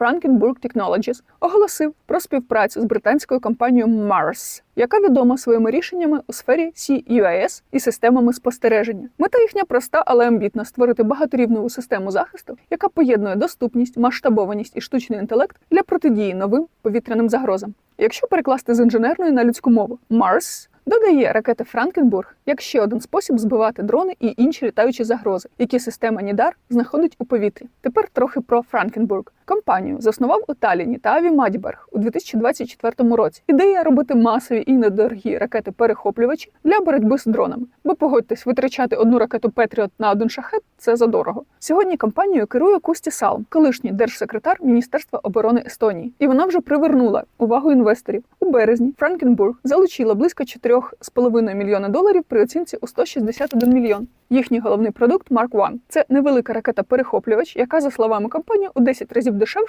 Frankenburg Technologies оголосив про співпрацю з британською компанією Mars, яка відома своїми рішеннями у сфері CUAS і системами спостереження. Мета їхня проста, але амбітна створити багаторівнову систему захисту, яка поєднує доступність, масштабованість і штучний інтелект для протидії новим повітряним загрозам. Якщо перекласти з інженерної на людську мову, Mars додає ракети Франкенбург як ще один спосіб збивати дрони і інші літаючі загрози, які система Нідар знаходить у повітрі. Тепер трохи про Франкенбург. Компанію заснував у Таліні та Аві Мадіберг у 2024 році. Ідея робити масові і недорогі ракети-перехоплювачі для боротьби з дронами. Бо погодьтесь, витрачати одну ракету Петріот на один шахет це задорого. Сьогодні компанією керує Кусті Салм, колишній держсекретар Міністерства оборони Естонії, і вона вже привернула увагу інвесторів. У березні Франкенбург залучила близько 4,5 мільйона доларів при оцінці у 161 мільйон. Їхній головний продукт Mark One – це невелика ракета-перехоплювач, яка, за словами компанії, у 10 разів дешевше